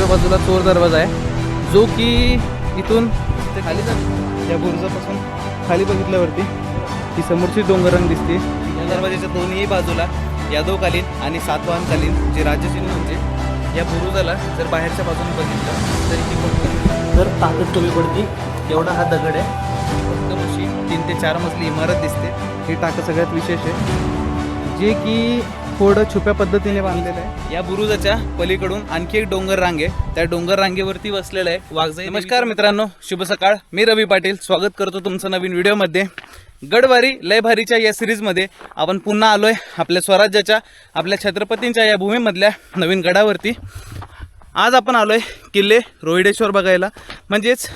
डाव्या बाजूला चोर दरवाजा आहे. जो की इथून खाली या बुरुजापासून खाली बघितल्यावरती ही समोरची डोंगरंग दिसते. या दरवाजाच्या दोन्ही बाजूला यादवकालीन आणि सातवाहनकालीन जे राजचिन्ह म्हणजे या बुरुजाला जर बाहेरच्या बाजूने बघितलं तर ही पण जर ताकद कमी पडती एवढा हा दगड आहे. फक्त अशी तीन ते चार मजली इमारत दिसते. ही टाकं सगळ्यात विशेष आहे. जे की थोडं छुप्या पद्धतीने बांधलेलं आहे. या बुरुजाच्या पलीकडून आणखी एक डोंगर रांगे त्या डोंगर रांगेवरती बसलेलं आहे वाघजाई नमस्कार मित्रांनो शुभ सकाळ. मी रवी पाटील स्वागत करतो तुमचं नवीन व्हिडिओमध्ये. गडवारी लय भारीच्या या सिरीजमध्ये आपण पुन्हा आलोय आपल्या स्वराज्याच्या आपल्या छत्रपतींच्या या भूमीमधल्या नवीन गडावरती. आज आपण आलोय किल्ले रोहिडेश्वर बघायला. म्हणजेच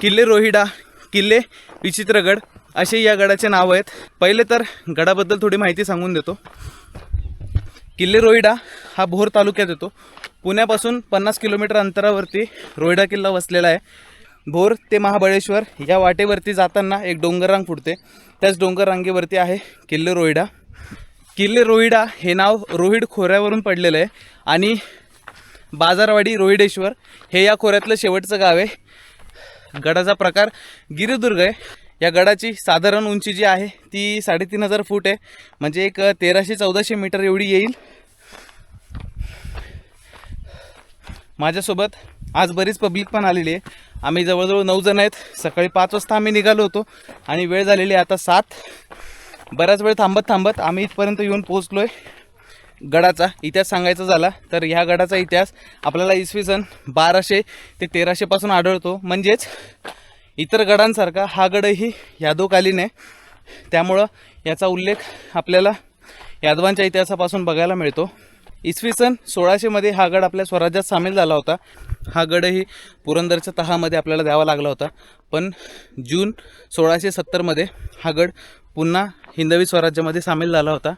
किल्ले रोहिडा किल्ले विचित्रगड असे या गडाचे नाव आहेत. पहिले तर गडाबद्दल थोडी माहिती सांगून देतो. किल्ले रोहिडा हा भोर तालुक्यात येतो. पुण्यापासून पन्नास किलोमीटर अंतरावरती रोहिडा किल्ला वसलेला आहे. भोर ते महाबळेश्वर या वाटेवरती जाताना एक डोंगररांग फुटते. त्याच डोंगररांगेवरती आहे किल्ले रोहिडा. किल्ले रोहिडा हे नाव रोहिड खोऱ्यावरून पडलेलं आहे आणि बाजारवाडी रोहिडेश्वर हे या खोऱ्यातलं शेवटचं गाव आहे. गडाचा प्रकार गिरिदुर्ग आहे. या गडाची साधारण उंची जी आहे ती साडेतीन हजार फूट आहे. म्हणजे एक तेराशे चौदाशे मीटर एवढी येईल. माझ्यासोबत आज बरीच पब्लिक पण आलेली आहे. आम्ही जवळजवळ नऊ जण आहेत. सकाळी पाच वाजता आम्ही निघालो होतो आणि वेळ झालेली आहे आता सात. बराच वेळ थांबत थांबत आम्ही इथपर्यंत येऊन पोहोचलो आहे गडाचा. इतिहास सांगायचा झाला तर ह्या गडाचा इतिहास आपल्याला इसवी सन बाराशे ते तेराशेपासून आढळतो. म्हणजेच इतर गडांसारखा हा गडही यादवकालीन आहे. त्यामुळं याचा उल्लेख आपल्याला यादवांच्या इतिहासापासून बघायला मिळतो. इसवी सन सोळाशेमध्ये हा गड आपल्या स्वराज्यात सामील झाला होता. हा गडही पुरंदरच्या तहामध्ये आपल्याला द्यावा लागला होता. पण जून सोळाशे सत्तरमध्ये हा गड पुन्हा हिंदवी स्वराज्यामध्ये सामील झाला होता.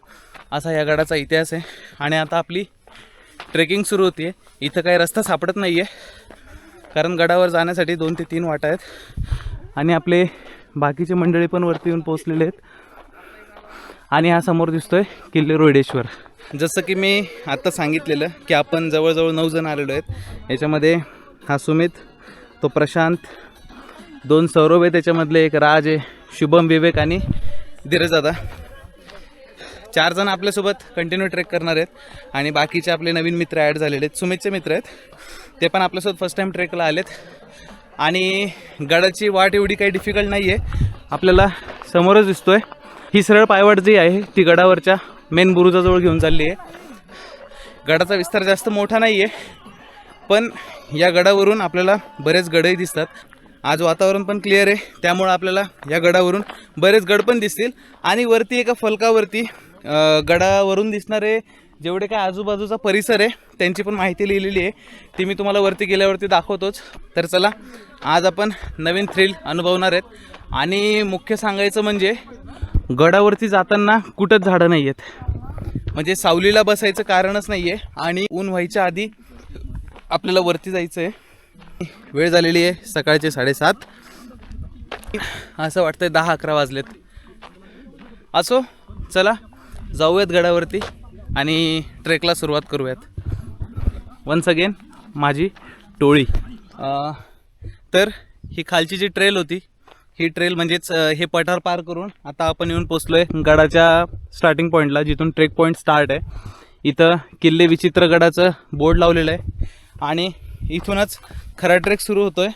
असा या गडाचा इतिहास आहे. आणि आता आपली ट्रेकिंग सुरू होती आहे इथं काही रस्ता सापडत नाही आहे कारण गडावर जाण्यासाठी दोन ते तीन वाटा आहेत. आणि आपले बाकीचे मंडळी पण वरती येऊन पोचलेले आहेत. आणि हा समोर दिसतोय किल्ले रोहिडेश्वर. जसं की मी आत्ता सांगितलेलं की आपण जवळजवळ नऊ जण आलेलो आहेत. याच्यामध्ये हा सुमित तो प्रशांत दोन सौरभ आहे त्याच्यामधले एक राज आहे शुभम विवेक आणि धीरजदादा. चार जण आपल्यासोबत कंटिन्यू ट्रेक करणार आहेत आणि बाकीचे आपले नवीन मित्र ॲड झालेले आहेत. सुमितचे मित्र आहेत. ते पण आपल्यासोबत फर्स्ट टाईम ट्रेकला आलेत. आणि गडाची वाट एवढी काही डिफिकल्ट नाही आहे आपल्याला समोरच दिसतोय. ही सरळ पायवाट जी आहे ती गडावरच्या मेन बुरुजाजवळ घेऊन चालली आहे. गडाचा विस्तार जास्त मोठा नाही आहे पण या गडावरून आपल्याला बरेच गडही दिसतात. आज वातावरण पण क्लिअर आहे त्यामुळं आपल्याला या गडावरून बरेच गड पण दिसतील. आणि वरती एका फलकावरती गडावरून दिसणारे जेवढे काय आजूबाजूचा परिसर आहे त्यांची पण माहिती लिहिलेली आहे. ती मी तुम्हाला वरती गेल्यावरती दाखवतोच. तर चला आज आपण नवीन थ्रिल अनुभवणार आहेत. आणि मुख्य सांगायचं म्हणजे गडावरती जाताना कुठंच झाडं नाही आहेत म्हणजे सावलीला बसायचं कारणच नाही आहे आणि ऊन व्हायच्या आधी आपल्याला वरती जायचं आहे वेळ झालेली आहे सकाळचे साडेसात. असं वाटतंय दहा अकरा वाजलेत. असो चला जाऊयात गडावरती आणि ट्रेकला सुरुवात करूयात. वन्स अगेन माझी टोळी. तर ही खालची जी ट्रेल होती ही ट्रेल म्हणजेच हे पठार पार करून आता आपण येऊन पोचलो आहे गडाच्या स्टार्टिंग पॉईंटला जिथून ट्रेक पॉईंट स्टार्ट आहे. इथं किल्ले विचित्र गडाचं बोर्ड लावलेलं आहे. आणि इथूनच खरा ट्रेक सुरू होतोय.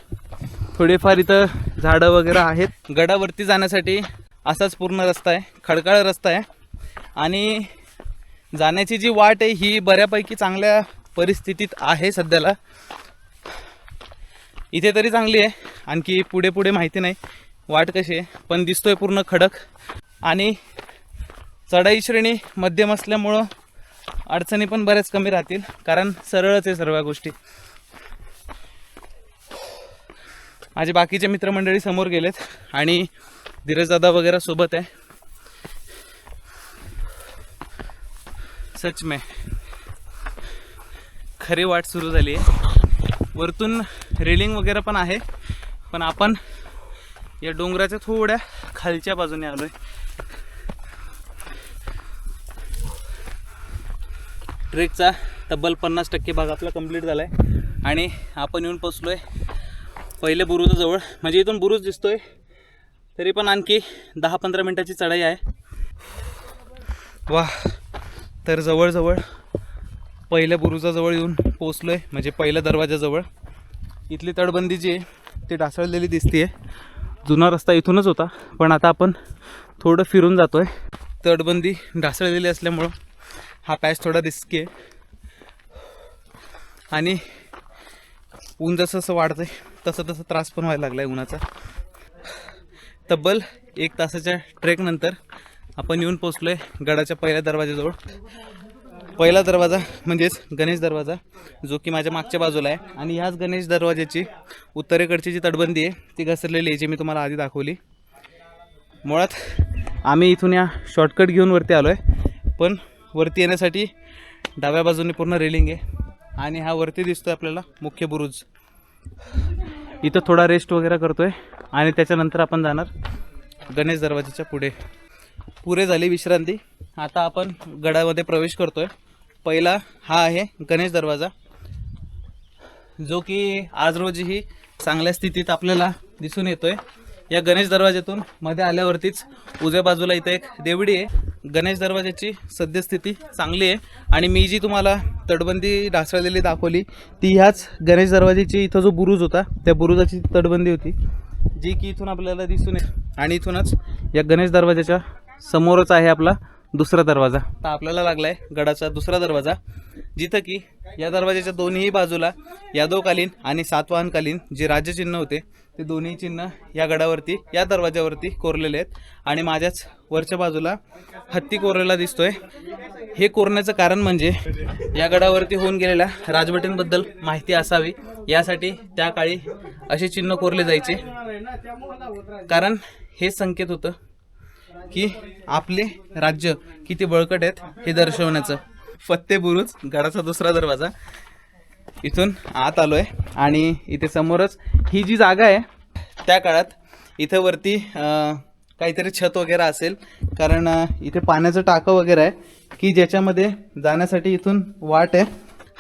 थोडेफार इथं झाडं वगैरे आहेत. गडावरती जाण्यासाठी असाच पूर्ण रस्ता आहे खडकाळ रस्ता आहे. आणि जाण्याची जी वाट आहे ही बऱ्यापैकी चांगल्या परिस्थितीत आहे सध्याला. इथे तरी चांगली आहे आणखी पुढे पुढे माहिती नाही. वाट कशी आहे? पण दिसतोय पूर्ण खडक. आणि चढाई श्रेणी मध्यम असल्यामुळं अडचणी पण बऱ्याच कमी राहतील कारण सरळच आहे सर्व गोष्टी. माझे बाकीचे मित्रमंडळी समोर गेलेत आणि धीरजदादा वगैरे सोबत आहे. सच मे खरी वाट सुरू झाली आहे. वरतून रेलिंग वगैरे पण आहे पण आपण या डोंगराच्या थोड्या खालच्या बाजूने आलोय. ट्रेकचा तब्बल पन्नास टक्के भाग आपला कंप्लीट झाला आहे आणि आपण येऊन पोचलो आहे पहिल्या बुरुजाजवळ. म्हणजे इथून बुरुज दिसतोय. तरी पण आणखी दहा पंधरा मिनटाची चढाई आहे. वा तर जवळजवळ पहिल्या बुरुजाजवळ येऊन पोचलो आहे म्हणजे पहिल्या दरवाजाजवळ. इथली तटबंदी जी आहे ती ढासळलेली दिसते आहे जुना रस्ता इथूनच होता पण आता आपण थोडं फिरून जातो आहे तटबंदी ढासळलेली असल्यामुळं हा पॅच थोडा रिस्की आहे. आणि ऊन जसं जसं वाढतं आहे तसं तसं त्रास पण व्हायला लागला आहे उन्हाचा. तब्बल एक तासाच्या ट्रेकनंतर आपण येऊन पोचलो आहे गडाच्या पहिल्या दरवाजाजवळ. पहिला दरवाजा म्हणजेच गणेश दरवाजा जो की माझ्या मागच्या बाजूला आहे. आणि ह्याच गणेश दरवाजाची उत्तरेकडची जी तटबंदी आहे ती घसरलेली आहे जी मी तुम्हाला आधी दाखवली. मुळात आम्ही इथून या शॉर्टकट घेऊन वरती आलो आहे पण वरती येण्यासाठी डाव्या बाजूने पूर्ण रेलिंग आहे. आणि हा वरती दिसतो आपल्याला मुख्य बुरुज. इथं थोडा रेस्ट वगैरे करतोय आणि त्याच्यानंतर आपण जाणार गणेश दरवाजाच्या पुढे. पुरे झाली विश्रांती. आता आपण गडामध्ये प्रवेश करतोय. पहिला हा आहे गणेश दरवाजा. जो की आज रोजीही चांगल्या स्थितीत आपल्याला दिसून येतोय. या गणेश दरवाज्यातून मध्ये आल्यावरतीच उजव्या बाजूला इथं एक देवडी आहे. गणेश दरवाजाची सद्यस्थिती चांगली आहे. आणि मी जी तुम्हाला तटबंदी ढासळलेली दाखवली ती ह्याच गणेश दरवाजाची इथं जो बुरुज होता त्या बुरुजाची तटबंदी होती जी की इथून आपल्याला दिसून येते. आणि इथूनच या गणेश दरवाजाच्या समोरच आहे आपला दुसरा दरवाजा. तर आपल्याला लागला आहे गडाचा दुसरा दरवाजा जिथं की या दरवाजाच्या दोन्ही बाजूला यादवकालीन आणि सातवाहनकालीन जे राज्यचिन्ह होते ते दोन्ही चिन्ह या गडावरती या दरवाजावरती कोरलेले आहेत. आणि माझ्याच वरच्या बाजूला हत्ती कोरलेला दिसतोय. हे कोरण्याचं कारण म्हणजे या गडावरती होऊन गेलेल्या राजवटींबद्दल माहिती असावी. यासाठी त्या काळी असे चिन्ह कोरले जायचे. कारण हे संकेत होतं की आपले राज्य किती बळकट आहेत हे दर्शवण्याचं. फत्ते बुरुज गडाचा दुसरा दरवाजा. इथून आत आलो आहे आणि इथे समोरच ही जी जागा आहे त्या काळात इथं वरती काहीतरी छत वगैरे असेल. कारण इथे पाण्याचं टाकं वगैरे आहे की ज्याच्यामध्ये जाण्यासाठी इथून वाट आहे.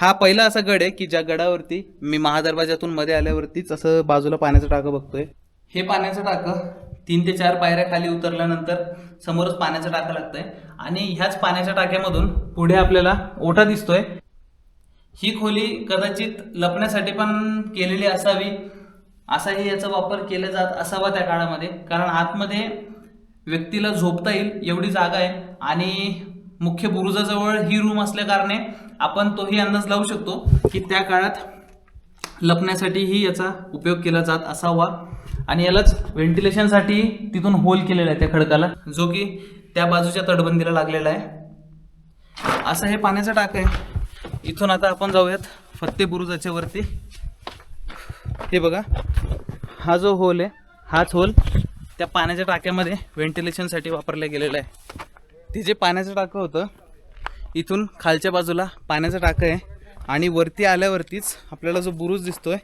हा पहिला असा गड आहे की ज्या गडावरती मी महादरवाजातून मध्ये आल्यावरतीच असं बाजूला पाण्याचं टाकं बघतोय. हे पाण्याचं टाकं तीन ते चार पायऱ्या खाली उतरल्यानंतर समोरच पाण्याचा टाका लागतंय. आणि ह्याच पाण्याच्या टाक्यामधून पुढे आपल्याला ओटा दिसतोय. ही खोली कदाचित लपण्यासाठी पण केलेली असावी. असाही याचा वापर केला जात असावा त्या काळामध्ये. कारण आतमध्ये व्यक्तीला झोपता येईल एवढी जागा आहे. आणि मुख्य बुरुजाजवळ ही रूम असल्याकारणे आपण तोही अंदाज लावू शकतो की त्या काळात लपण्यासाठीही याचा उपयोग केला जात असावा. आणि यालाच व्हेंटिलेशनसाठी तिथून होल केलेला आहे त्या खडकाला. जो की त्या बाजूच्या तटबंदीला लागलेला आहे. असं हे पाण्याचं टाक आहे. इथून आता आपण जाऊयात फत्ते बुरुजाच्या वरती. हे बघा हा जो होल आहे हाच होल त्या पाण्याच्या टाक्यामध्ये व्हेंटिलेशनसाठी वापरला गेलेला आहे. ते जे पाण्याचं टाकं होतं इथून खालच्या बाजूला पाण्याचं टाकं आहे आणि वरती आल्यावरतीच आपल्याला जो बुरुज दिसतोय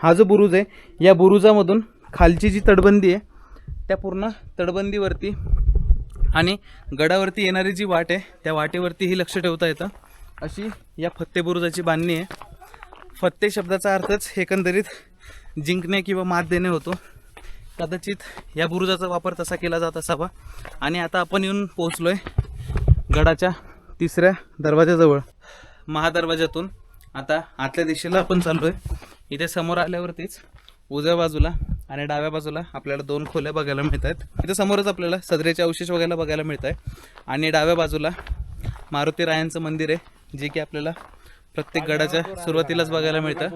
हा जो बुरुज आहे या बुरुजामधून खालची जी तटबंदी आहे त्या पूर्ण तटबंदीवरती आणि गडावरती येणारी जी वाट आहे त्या वाटेवरतीही लक्ष ठेवता येतं. अशी या फत्ते बुरुजाची बांधणी आहे. फत्ते शब्दाचा अर्थच एकंदरीत जिंकणे किंवा मात देणे होतो. कदाचित या बुरुजाचा वापर तसा केला जात असावा. आणि आता आपण येऊन पोहोचलो आहे गडाच्या तिसऱ्या दरवाजाजवळ महादरवाजातून आता आतल्या दिशेला आपण चाललो आहे इथे समोर आल्यावरतीच उजव्या बाजूला आणि डाव्या बाजूला आपल्याला दोन खोल्या बघायला मिळत आहेत इथे समोरच आपल्याला सदरेचे अवशेष वगैरे बघायला मिळत आहे आणि डाव्या बाजूला मारुती रायांचं मंदिर आहे जे की आपल्याला प्रत्येक गडाच्या सुरुवातीलाच बघायला मिळतं.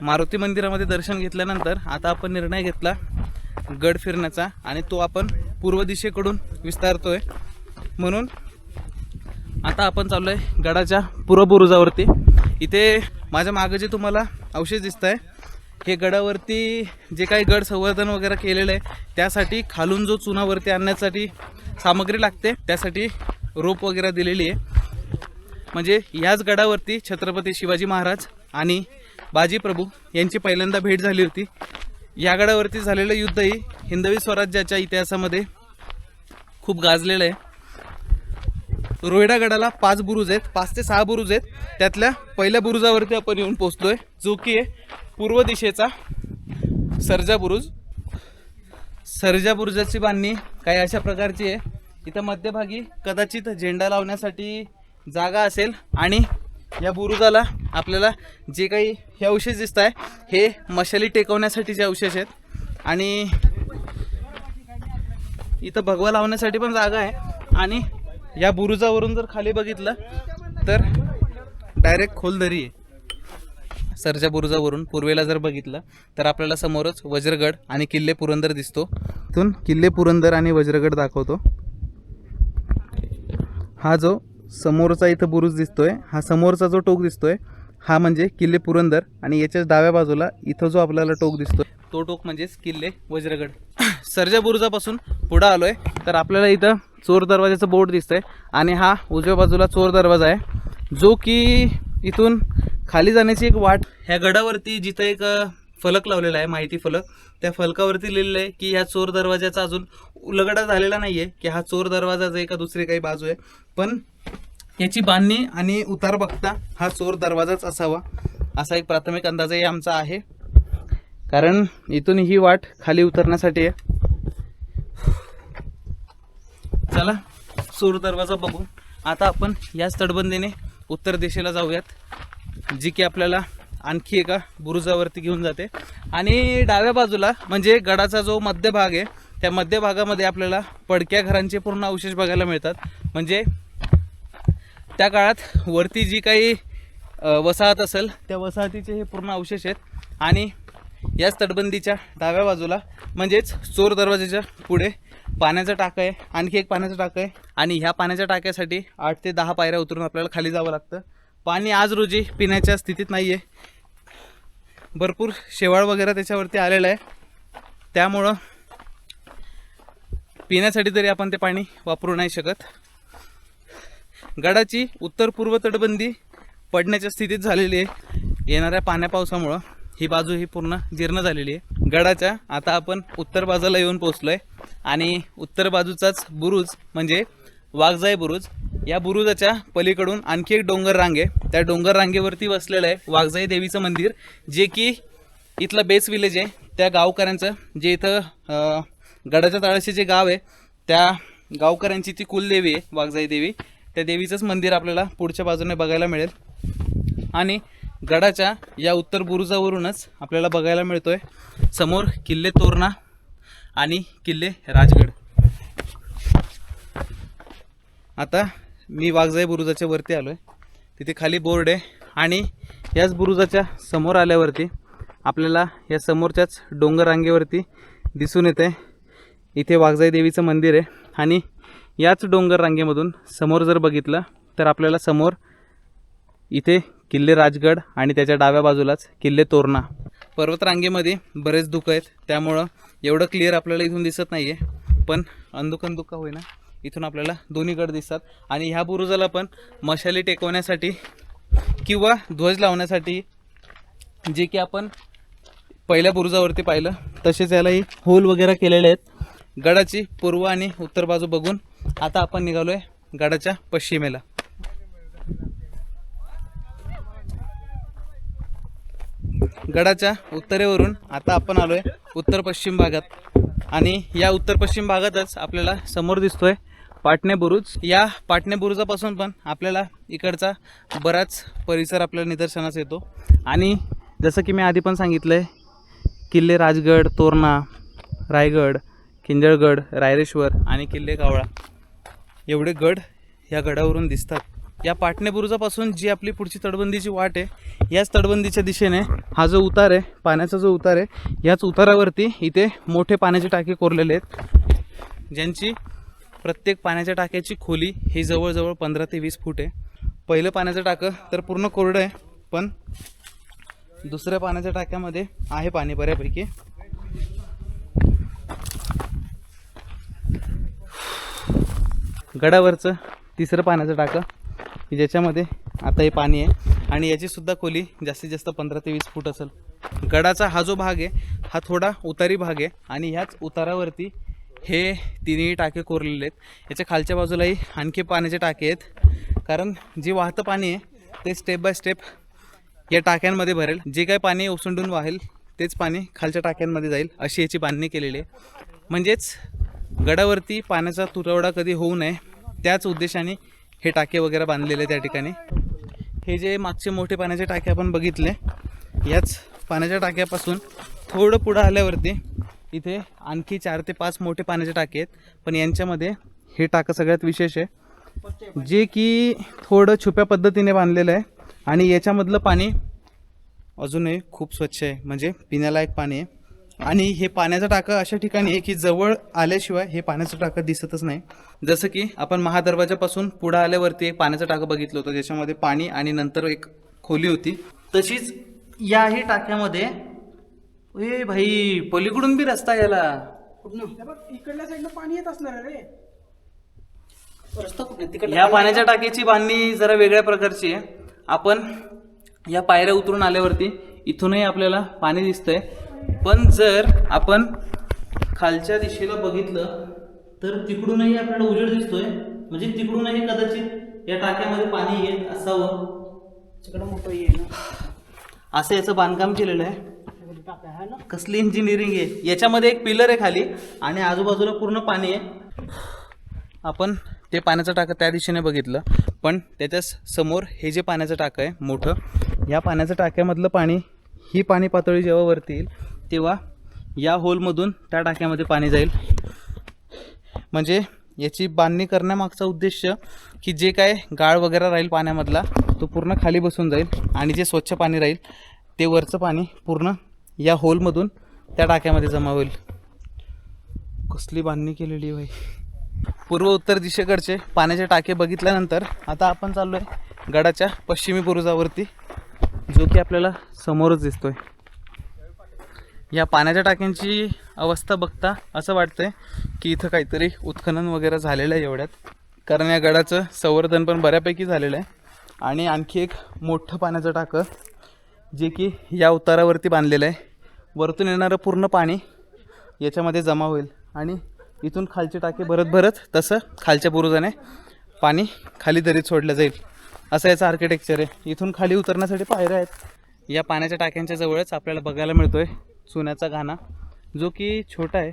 मारुती मंदिरामध्ये दर्शन घेतल्यानंतर आता आपण निर्णय घेतला गड फिरण्याचा आणि तो आपण पूर्व दिशेकडून विस्तारतोय. म्हणून आता आपण चाललो आहे गडाच्या पूर्वबुरुजावरती. इथे माझ्या मागं जे तुम्हाला अवशेष दिसत आहे हे गडावरती जे काही गड संवर्धन वगैरे केलेलं आहे त्यासाठी खालून जो चुनावरती आणण्यासाठी सामग्री लागते त्यासाठी रोप वगैरे दिलेली आहे. म्हणजे याच गडावरती छत्रपती शिवाजी महाराज आणि बाजी प्रभू यांची पहिल्यांदा भेट झाली होती. या गडावरती झालेलं युद्धही हिंदवी स्वराज्याच्या इतिहासामध्ये खूप गाजलेलं आहे. रोहिडा गडाला पाच बुरुज आहेत पाच ते सहा बुरुज आहेत. त्यातल्या पहिल्या बुरुजावरती आपण येऊन पोहोचलोय. जो की आहे पूर्व दिशेचा सर्जा बुरुज. सर्जा बुरुजाची बांधणी काही अशा प्रकारची आहे. इथं मध्यभागी कदाचित झेंडा लावण्यासाठी जागा असेल आणि या बुरुजाला आपल्याला जे काही हे अवशेष दिसत आहे हे मशाली टेकवण्यासाठीचे अवशेष आहेत. आणि इथं भगवा लावण्यासाठी पण जागा आहे. आणि या बुरुजावरून जर खाली बघितलं तर डायरेक्ट खोलदरी आहे. सरच्या बुरुजावरून पूर्वेला जर बघितलं तर आपल्याला समोरच वज्रगड आणि किल्ले पुरंदर दिसतो. तिथून किल्ले पुरंदर आणि वज्रगड दाखवतो. हा जो समोरचा इथं बुरुज दिसतोय. हा समोरचा जो टोक दिसतोय हा म्हणजे किल्ले पुरंदर आणि याच्याच डाव्या बाजूला इथं जो आपल्याला टोक दिसतोय तो टोक म्हणजेच किल्ले वज्रगड. सर्जा बुरुजापासून पुढं आलोय. तर आपल्याला इथं चोर दरवाजाचं बोर्ड दिसतंय आणि हा उजव्या बाजूला चोर दरवाजा आहे जो की इथून खाली जाण्याची एक वाट. ह्या गडावरती जिथं एक फलक लावलेला आहे माहिती फलक. त्या फलकावरती लिहिलेलं आहे की ह्या चोर दरवाजाचा अजून उलगडा झालेला नाही आहे की हा चोर दरवाजाच आहे का दुसरी काही बाजू आहे. पण याची बांधणी आणि उतार बघता हा चोर दरवाजाच असावा असा एक प्राथमिक अंदाजही आमचा आहे. कारण इथून ही वाट खाली उतरण्यासाठी आहे. चला चोर दरवाजा बघू. आता आपण याच तटबंदीने उत्तर दिशेला जाऊयात जी की आपल्याला आणखी एका बुरुजावरती घेऊन जाते. आणि डाव्या बाजूला म्हणजे गडाचा जो मध्यभाग आहे त्या मध्यभागामध्ये आपल्याला पडक्या घरांचे पूर्ण अवशेष बघायला मिळतात. म्हणजे त्या काळात वरती जी काही वसाहत असेल त्या वसाहतीचे हे पूर्ण अवशेष आहेत. आणि याच तटबंदीच्या डाव्या बाजूला म्हणजेच चोर दरवाजाच्या पुढे पाण्याचा टाका आहे. आणखी एक पाण्याचा टाका आहे. आणि ह्या पाण्याच्या टाक्यासाठी आठ ते दहा पायऱ्या उतरून आपल्याला खाली जावं लागतं. पाणी आज रोजी पिण्याच्या स्थितीत नाही आहे भरपूर शेवाळ वगैरे त्याच्यावरती आलेलं आहे. त्यामुळं पिण्यासाठी तरी आपण ते पाणी वापरू नाही शकत. गडाची उत्तर पूर्व तटबंदी पडण्याच्या स्थितीत झालेली आहे. येणाऱ्या पाण्या पावसामुळं ही बाजू ही पूर्ण जीर्ण झालेली आहे. गडाच्या आता आपण उत्तर बाजूला येऊन पोहोचलोय. आणि उत्तर बाजूचाच बुरुज म्हणजे वाघजाई बुरुज या बुरुजाच्या पलीकडून आणखी एक डोंगर रांग. आहे त्या डोंगर रांगेवरती वसलेलं आहे वाघजाई देवीचं मंदिर जे की इथलं बेस विलेज आहे. त्या गावकऱ्यांचं जे इथं गडाच्या तळाशी जे गाव आहे त्या गावकऱ्यांची ती कुलदेवी आहे वाघजाई देवी. त्या देवीचंच मंदिर आपल्याला पुढच्या बाजूने बघायला मिळेल. आणि गडाच्या या उत्तर बुरुजावरूनच आपल्याला बघायला मिळतो आहे समोर किल्ले तोरणा आणि किल्ले राजगड. आता मी वाघजाई बुरुजाच्या वरती आलो आहे तिथे खाली बोर्ड आहे आणि याच बुरुजाच्या समोर आल्यावरती आपल्याला या समोरच्याच डोंगर रांगेवरती दिसून येते इथे वाघजाई देवीचं मंदिर आहे आणि याच डोंगर रांगेमधून समोर जर बघितलं तर आपल्याला समोर इथे किल्ले राजगड आणि त्याच्या डाव्या बाजूलाच किल्ले तोरणा. पर्वतरांगेमध्ये बरेच दुःख आहेत त्यामुळं एवढं क्लिअर आपल्याला इथून दिसत नाही आहे पण अंधुकन दुःख होईना. इथून आपल्याला दोन्ही गड दिसतात. आणि ह्या बुरुजाला पण मशाली टेकवण्यासाठी किंवा ध्वज लावण्यासाठी जे की आपण पहिल्या बुरुजावरती पाहिलं तसेच यालाही होल वगैरे केलेले आहेत. गडाची पूर्व आणि उत्तर बाजू बघून आता आपण निघालोय गडाच्या पश्चिमेला. गडाच्या उत्तरेवरून आता आपण आलोय उत्तर पश्चिम भागात. आणि या उत्तर पश्चिम भागातच आपल्याला समोर दिसतोय पाटणे बुरुज या पाटणे बुरुजापासून पण आपल्याला इकडचा बराच परिसर आपल्याला निदर्शनास येतो. आणि जसं की मी आधी पण सांगितलं आहे किल्ले राजगड तोरणा रायगड किंजळगड रायरेश्वर आणि किल्ले कावळा. एवढे गड या गडावरून दिसतात. या पाटणे बुरुजापासून जी आपली पुढची तटबंदीची वाट आहे याच तटबंदीच्या दिशेने हा जो उतार आहे पाण्याचा जो उतार आहे याच उतारावरती इथे मोठे पाण्याचे टाके कोरलेले आहेत. ज्यांची प्रत्येक पाण्याच्या टाक्याची खोली ही जवळजवळ पंधरा ते वीस फूट आहे. पहिलं पाण्याचं टाकं तर पूर्ण कोरडं आहे पण दुसऱ्या पाण्याच्या टाक्यामध्ये आहे पाणी बऱ्यापैकी. गडावरचं तिसरं पाण्याचं टाकं की ज्याच्यामध्ये आता हे पाणी आहे आणि याचीसुद्धा खोली जास्तीत जास्त पंधरा ते वीस फूट असेल. गडाचा हा जो भाग आहे हा थोडा उतारी भाग आहे आणि ह्याच उतारावरती हे तिन्ही टाके कोरलेले आहेत. याच्या खालच्या बाजूलाही आणखी पाण्याचे टाके आहेत. कारण जे वाहतं पाणी आहे ते स्टेप बाय स्टेप या टाक्यांमध्ये भरेल. जे काही पाणी ओसंडून वाहेल तेच पाणी खालच्या टाक्यांमध्ये जाईल. अशी याची बांधणी केलेली आहे. म्हणजेच गडावरती पाण्याचा तुटवडा कधी होऊ नये त्याच उद्देशाने हे टाके वगैरे बांधलेले त्या ठिकाणी. हे जे मागचे मोठे पाण्याचे टाके आपण बघितले याच पाण्याच्या टाक्यापासून थोडं पुढं आल्यावरती इथे आणखी चार ते पाच मोठे पाण्याचे टाके आहेत. पण यांच्यामध्ये हे टाकं सगळ्यात विशेष आहे. जे की थोडं छुप्या पद्धतीने बांधलेलं आहे आणि याच्यामधलं पाणी अजूनही खूप स्वच्छ आहे. म्हणजे पिण्यालायक पाणी आहे. आणि हे पाण्याचं टाकं अशा ठिकाणी आहे की जवळ आल्याशिवाय हे पाण्याचं टाकं दिसतच नाही. जसं की आपण महादरवाजापासून पुढं आल्यावरती एक पाण्याचं टाकं बघितलं होतं ज्याच्यामध्ये पाणी आणि नंतर एक खोली होती. तशीच याही टाक्यामध्ये ए भाई पलीकडून बी रस्ता याला इकडल्या साईडनं पाणी येत असणार रे. रस्ता कुठे या पाण्याच्या टाकीची बांधणी जरा वेगळ्या प्रकारची आहे. आपण या पायऱ्या उतरून आल्यावरती इथूनही आपल्याला पाणी दिसतंय. पण जर आपण खालच्या दिशेला बघितलं तर तिकडूनही आपल्याला उजेड दिसतोय. म्हणजे तिकडूनही कदाचित या टाक्यामध्ये पाणी येत असावं. तिकडं मोठं ये ना. असं याचं बांधकाम केलेलं आहे. कसली इंजिनिअरिंग आहे? याच्यामध्ये एक पिलर आहे खाली आणि आजूबाजूला पूर्ण पाणी आहे. आपण ते पाण्याचं टाकं त्या दिशेने बघितलं पण त्याच्यासमोर हे जे पाण्याचं टाकं आहे मोठं या पाण्याचं टाक्यामधलं पाणी ही पाणी पातळी जेव्हा वरती येईल तेव्हा या होलमधून त्या टाक्यामध्ये पाणी जाईल. म्हणजे याची बांधणी करण्यामागचा उद्देश की जे काय गाळ वगैरे राहील पाण्यामधला तो पूर्ण खाली बसून जाईल आणि जे स्वच्छ पाणी राहील ते वरचं पाणी पूर्ण या होलमधून त्या टाक्यामध्ये जमा होईल. कसली बांधणी केलेली आहे भाई पूर्व उत्तर दिशेकडचे पाण्याचे टाके बघितल्यानंतर आता आपण चाललो आहे गडाच्या पश्चिमी बुरुजावरती जो की आपल्याला समोरच दिसतोय. या पाण्याच्या टाक्यांची अवस्था बघता असं वाटतंय की इथं काहीतरी उत्खनन वगैरे झालेलं आहे एवढ्यात. कारण या गडाचं संवर्धन पण बऱ्यापैकी झालेलं आहे. आणि आणखी एक मोठं पाण्याचं टाकं जे की या उतारावरती बांधलेलं आहे. वरतून येणारं पूर्ण पाणी याच्यामध्ये जमा होईल. आणि इथून खालचे टाके भरत भरत तसं खालच्या बुरुजाने पाणी खाली दरीत सोडलं जाईल. असं याचं आर्किटेक्चर आहे. इथून खाली उतरण्यासाठी पायऱ्या आहेत. या पाण्याच्या टाक्यांच्या जवळच आपल्याला बघायला मिळतो आहे चुन्याचा घाणा जो की छोटा आहे.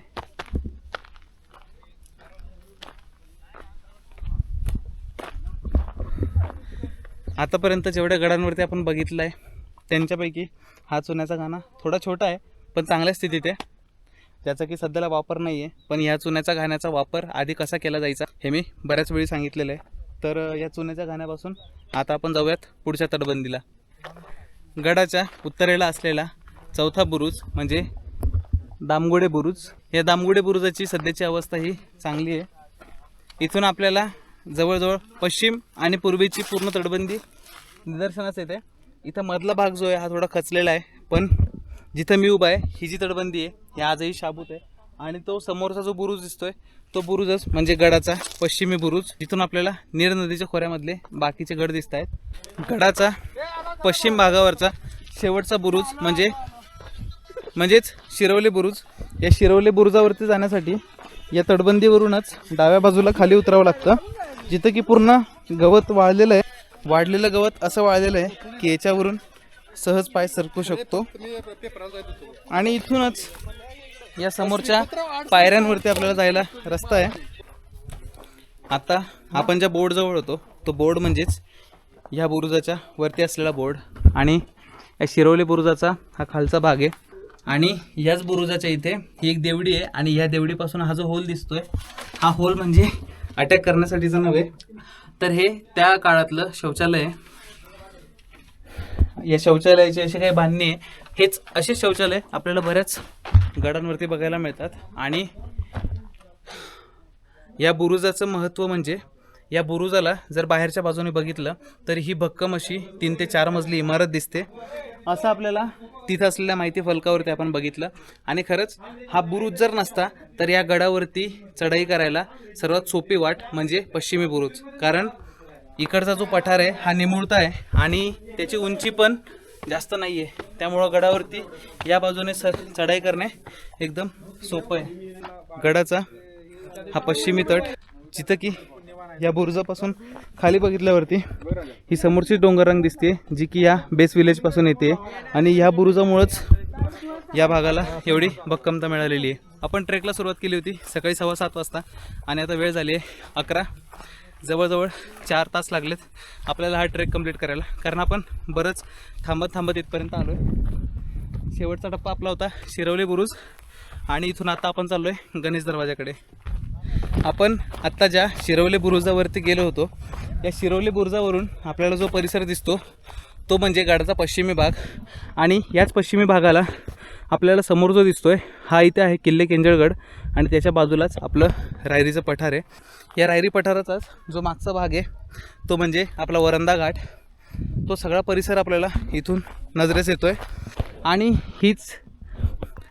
आतापर्यंत जेवढ्या गडांवरती आपण बघितलं आहे त्यांच्यापैकी हा चुन्याचा गाणा थोडा छोटा आहे पण चांगल्या स्थितीत आहे. त्याचा की सध्याला वापर नाही आहे पण ह्या चुन्याच्या घाण्याचा वापर आधी कसा केला जायचा हे मी बऱ्याच वेळी सांगितलेलं आहे. तर या चुन्याच्या घाण्यापासून आता आपण जाऊयात पुढच्या तटबंदीला. गडाच्या उत्तरेला असलेला चौथा बुरुज म्हणजे दामगुडे बुरुज. या दामगुडे बुरुजाची सध्याची अवस्था ही चांगली आहे. इथून आपल्याला जवळजवळ पश्चिम आणि पूर्वेची पूर्ण तटबंदी निदर्शनास येते. इथं मधला भाग जो आहे हा थोडा खचलेला आहे. पण जिथं मी उभा आहे ही जी तटबंदी आहे ही आजही शाबूत आहे. आणि तो समोरचा जो बुरुज दिसतोय तो बुरुजच म्हणजे गडाचा पश्चिमी बुरुज. जिथून आपल्याला नीर नदीच्या खोऱ्यामधले बाकीचे गड दिसत आहेत. गडाचा पश्चिम भागावरचा शेवटचा बुरुज म्हणजे म्हणजेच शिरवले बुरुज. या शिरवले बुरुजावरती जाण्यासाठी या तटबंदीवरूनच डाव्या बाजूला खाली उतरावं लागतं. जिथं की पूर्ण गवत वाळलेलं आहे. वाढलेलं गवत असं वाळलेलं आहे की याच्यावरून सहज पाय सरकू शकतो. आणि इथूनच या समोरच्या पायऱ्यांवरती आपल्याला जायला रस्ता आहे. आता आपण ज्या बोर्डजवळ होतो तो बोर्ड म्हणजेच ह्या बुरुजाच्या वरती असलेला बोर्ड. आणि या शिरवली बुरुजाचा हा खालचा भाग आहे. आणि याच बुरुजाच्या इथे ही एक देवडी आहे आणि ह्या देवडीपासून हा जो होल दिसतोय हा होल म्हणजे अटॅक करण्यासाठीचा नव्हे तर हे त्या काळातलं शौचालय या शौचालयाची अशी काही बांधणी आहे. हेच असे शौचालय आपल्याला बऱ्याच गडांवरती बघायला मिळतात. आणि या बुरुजाचं महत्त्व म्हणजे या बुरुजाला जर बाहेरच्या बाजूने बघितलं तर ही भक्कम अशी तीन ते चार मजली इमारत दिसते. असं आपल्याला तिथं असलेल्या माहिती फलकावरती आपण बघितलं. आणि खरंच हा बुरुज जर नसता तर या गडावरती चढाई करायला सर्वात सोपी वाट म्हणजे पश्चिमी बुरुज. कारण इकडचा जो पठार आहे हा निमुळता आहे आणि त्याची उंची पण जास्त नाही आहे त्यामुळं गडावरती या बाजूने सर चढाई करणे एकदम सोपं आहे. गडाचा हा पश्चिमी तट जिथं की या बुरुजापासून खाली बघितल्यावरती ही समोरची डोंगररांग दिसते जी की या बेस विलेजपासून येते आणि ह्या बुरुजामुळंच या भागाला एवढी भक्कमता मिळालेली आहे आपण ट्रेकला सुरुवात केली होती सकाळी सव्वा सात वाजता आणि आता वेळ झाली आहे अकरा. जवळजवळ चार तास लागलेत आपल्याला हा ट्रेक कंप्लीट करायला. कारण आपण बरंच थांबत थांबत इथपर्यंत आलो आहे शेवटचा टप्पा आपला होता शिरवली बुरुज आणि इथून आता आपण चाललो आहे गणेश दरवाजाकडे. आपण आत्ता ज्या शिरवले बुरुजावरती गेलो होतो या शिरवले बुरुजावरून आपल्याला जो परिसर दिसतो तो म्हणजे गडाचा पश्चिमी भाग. आणि याच पश्चिमी भागाला आपल्याला समोर जो दिसतोय हा इथे आहे किल्ले केंजळगड आणि त्याच्या बाजूलाच आपलं रायरीचं पठार आहे. या रायरी पठाराचाच जो मागचा भाग आहे तो म्हणजे आपला वरंदा घाट. तो सगळा परिसर आपल्याला इथून नजरेस येतोय. आणि हीच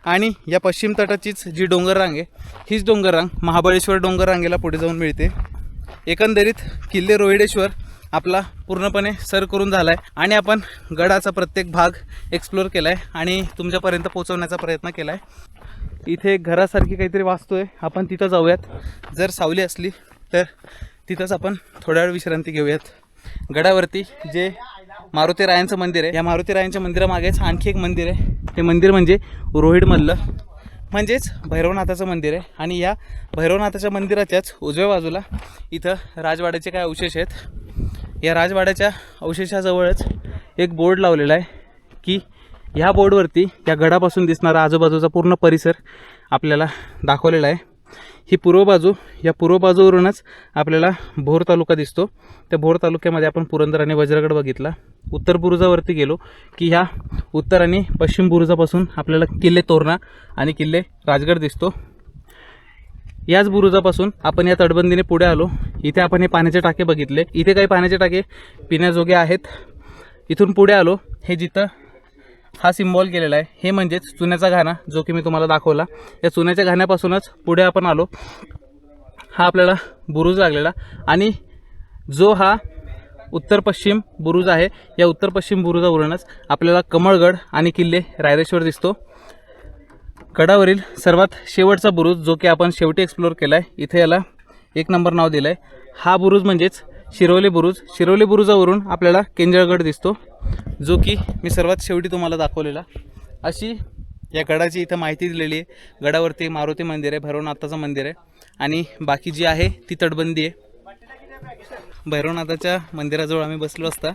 आणि या पश्चिम तटाचीच जी डोंगररांग आहे हीच डोंगररांग महाबळेश्वर डोंगररांगेला पुढे जाऊन मिळते. एकंदरीत किल्ले रोहिडेश्वर आपला पूर्णपणे सर करून झाला आहे आणि आपण गडाचा प्रत्येक भाग एक्सप्लोअर केला आहे आणि तुमच्यापर्यंत पोहोचवण्याचा प्रयत्न केला आहे इथे घरासारखी काहीतरी वास्तू आहे आपण तिथं जाऊयात. जर सावली असली तर तिथंच आपण थोड्या वेळ विश्रांती घेऊयात. गडावरती जे मारुती रायांचं मंदिर आहे. या मारुती रायांच्या मंदिरामागेच आणखी एक मंदिर आहे. ते मंदिर म्हणजे रोहिडमधलं म्हणजेच भैरवनाथाचं मंदिर आहे. आणि या भैरवनाथाच्या मंदिराच्याच उजव्या बाजूला इथं राजवाड्याचे काय अवशेष आहेत? या राजवाड्याच्या अवशेषाजवळच एक बोर्ड लावलेला आहे की ह्या बोर्डवरती या गडापासून दिसणारा आजूबाजूचा पूर्ण परिसर आपल्याला दाखवलेला आहे. ही पूर्व बाजू या पूर्व बाजूवरूनच आपल्याला भोर तालुका दिसतो. त्या भोर तालुक्यामध्ये आपण पुरंदर आणि वज्रगड बघितला. उत्तर बुरुजावरती गेलो की ह्या उत्तर आणि पश्चिम बुरुजापासून आपल्याला किल्ले तोरणा आणि किल्ले राजगड दिसतो. याच बुरुजापासून आपण या तटबंदीने पुढे आलो. इथे आपण हे पाण्याचे टाके बघितले. इथे काही पाण्याचे टाके पिण्याजोगे आहेत. इथून पुढे आलो. हे जिथं हा सिम्बॉल केलेला आहे. हे म्हणजेच चुन्याचा घाणा जो की मी तुम्हाला दाखवला. या चुन्याच्या घाण्यापासूनच पुढे आपण आलो. हा आपल्याला बुरुज लागलेला आणि जो हा उत्तर पश्चिम बुरुज आहे या उत्तर पश्चिम बुरुजावरूनच आपल्याला कमळगड आणि किल्ले रायरेश्वर दिसतो. गडावरील सर्वात शेवटचा बुरुज जो की आपण शेवटी एक्सप्लोअर केला आहे इथे याला एक नंबर नाव दिलं आहे हा बुरुज म्हणजेच शिरोली बुरुज. शिरोली बुरुजावरून आपल्याला केंजळगड दिसतो. जो की मी सर्वात शेवटी तुम्हाला दाखवलेला. अशी या गडाची इथं माहिती दिलेली आहे. गडावरती मारुती मंदिर आहे भैरवनाथाचं मंदिर आहे. आणि बाकी जी आहे ती तटबंदी आहे. भैरवनाथाच्या मंदिराजवळ आम्ही बसलो असता.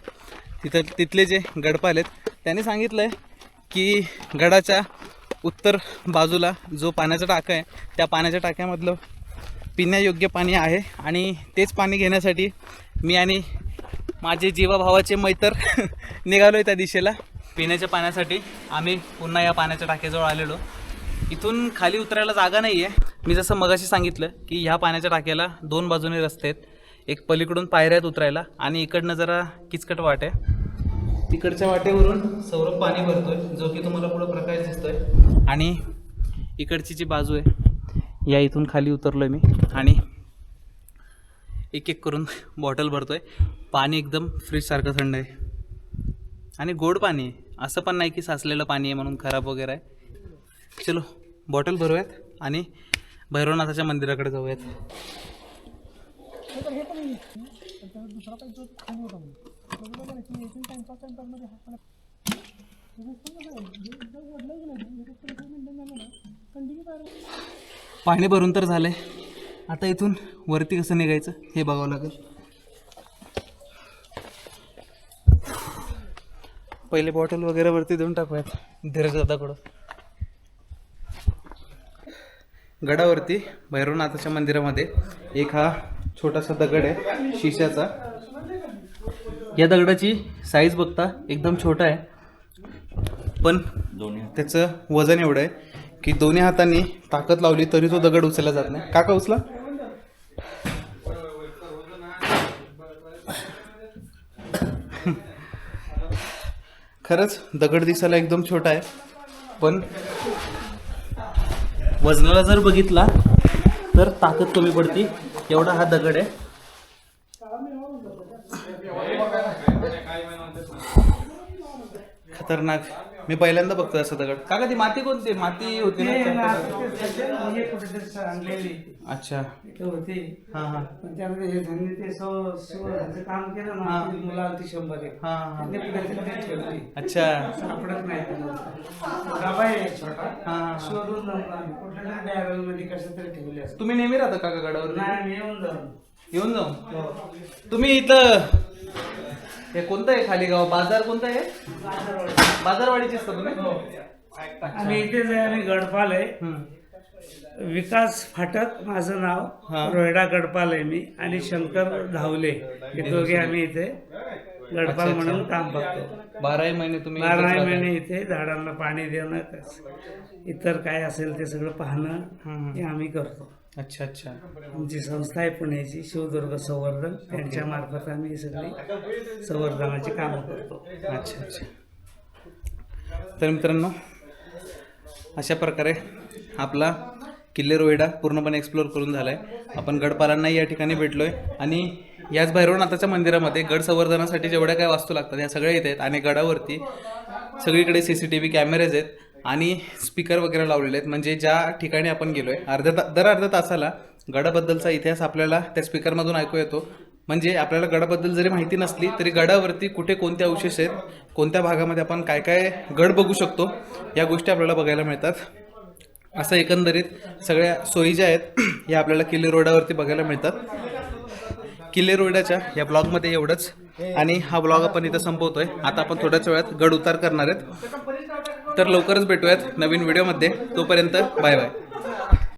तिथं तिथले जे गडपाल आहेत त्यांनी सांगितलं आहे की गडाच्या उत्तर बाजूला जो पाण्याचा टाका आहे त्या पाण्याच्या टाक्यामधलं पिण्यायोग्य पाणी आहे. आणि तेच पाणी घेण्यासाठी मी आणि माझे जीवाभावाचे मैतर निघालो आहे त्या दिशेला. पिण्याच्या पाण्यासाठी आम्ही पुन्हा या पाण्याच्या टाक्याजवळ आलेलो. इथून खाली उतरायला जागा नाही आहे मी जसं मगाशी सांगितलं की ह्या पाण्याच्या टाक्याला दोन बाजूने रस्ते आहेत. एक पलीकडून पायऱ्यात उतरायला आणि इकडनं जरा किचकट वाट आहे. तिकडच्या वाटेवरून सौरभ पाणी भरतोय जो की तुम्हाला पुढं प्रकाश दिसतोय. आणि इकडची जी बाजू आहे या इथून खाली उतरलोय मी. आणि एक एक करून बॉटल भरतो आहे पाणी एकदम फ्रीजसारखं थंड आहे. आणि गोड पाणी आहे. असं पण नाही की साचलेलं पाणी आहे म्हणून खराब वगैरे आहे. चलो बॉटल भरूयात आणि भैरवनाथाच्या मंदिराकडे जाऊयात. पाणी भरून तर झालंय. आता इथून वरती कसं निघायचं हे बघावं लागेल. पहिले बॉटल वगैरे वरती देऊन टाकूयात. धीरज दादाकडं. गडावरती भैरवनाथाच्या मंदिरामध्ये एक हा छोटासा दगड आहे शिशाचा. या दगडाची साईज बघता एकदम छोटा आहे. पण त्याचं वजन एवढं आहे की दोन्ही हातांनी ताकद लावली तरी तो दगड उचलला जात नाही. काका उचला. खरंच दगड दिसायला एकदम छोटा आहे. पण वजनाला जर बघितला तर ताकद कमी पडती. एवढा हा दगड आहे. खतरनाक. खतरनाक मी पहिल्यांदा बघतोय असं दगड. काका ती माती कोणती? माती होती ना हे आणलेली. अच्छा. होते. हा हा. पण त्यामध्ये हे त्यांनी ते सो- काम केलं हा. ना ती मुलं आलती शंभर एक. हा हा. त्यांनी कुठेतरी ते ठेवली. अच्छा. सापडत नाही त्यांना. आहे हा हा. शोधून जाऊन आम्ही. कुठल्या तरी बॅरलमध्ये कसं तरी ठेवले तुम्ही नेहमी राहता काका गडावर नाही मी येऊन जाऊन. येऊन जाऊ तुम्ही इथं हे कोणतं आहे खाली गाव बाजार कोणतं आहे बाजारवाडीचेच का तुम्ही आणि इथेच आहे आम्ही गडपाल आहे. विकास फाटक माझं हा. नाव रोहिडा गडपाल आहे मी आणि शंकर धावले हे दोघे आम्ही इथे गडपाल अच्छा. म्हणून काम करतो बाराही महिने तुम्ही इथंच बाराही राहता. महिने इथे झाडांना पाणी देणं कस- इतर काय असेल ते सगळं पाहणं. हे आम्ही करतो अच्छा अच्छा. आमची संस्था आहे पुण्याची शिवदुर्ग संवर्धन. त्यांच्या मार्फत आम्ही ही सगळी संवर्धनाची कामं करतो. अच्छा अच्छा. तर मित्रांनो अशा प्रकारे आपला किल्ले रोहिडा पूर्णपणे एक्सप्लोअर करून झाला आहे आपण गडपालांनाही या ठिकाणी भेटलो आहे आणि याच भैरवनाथाच्या मंदिरामध्ये गड संवर्धनासाठी जेवढ्या काय वस्तू लागतात ह्या सगळ्या येत आहेत. आणि गडावरती सगळीकडे C C T V cameras आहेत. आणि स्पीकर वगैरे लावलेले आहेत. म्हणजे ज्या ठिकाणी आपण गेलो आहे अर्ध्या ता दर अर्ध्या तासाला गडाबद्दलचा इतिहास आपल्याला त्या स्पीकरमधून ऐकू येतो. म्हणजे आपल्याला गडाबद्दल जरी माहिती नसली तरी गडावरती कुठे कोणते अवशेष आहेत कोणत्या भागामध्ये आपण काय काय गड बघू शकतो या गोष्टी आपल्याला बघायला मिळतात. असं एकंदरीत सगळ्या सोयी ज्या आहेत या आपल्याला किल्ले रोडावरती बघायला मिळतात. किल्ले रोडाच्या या ब्लॉगमध्ये एवढंच. आणि हा ब्लॉग आपण इथं संपवतोय. आता आपण थोड्याच वेळात गड उतार करणार आहेत. तर लवकरच भेटूयात नवीन व्हिडिओमध्ये. तोपर्यंत बाय बाय.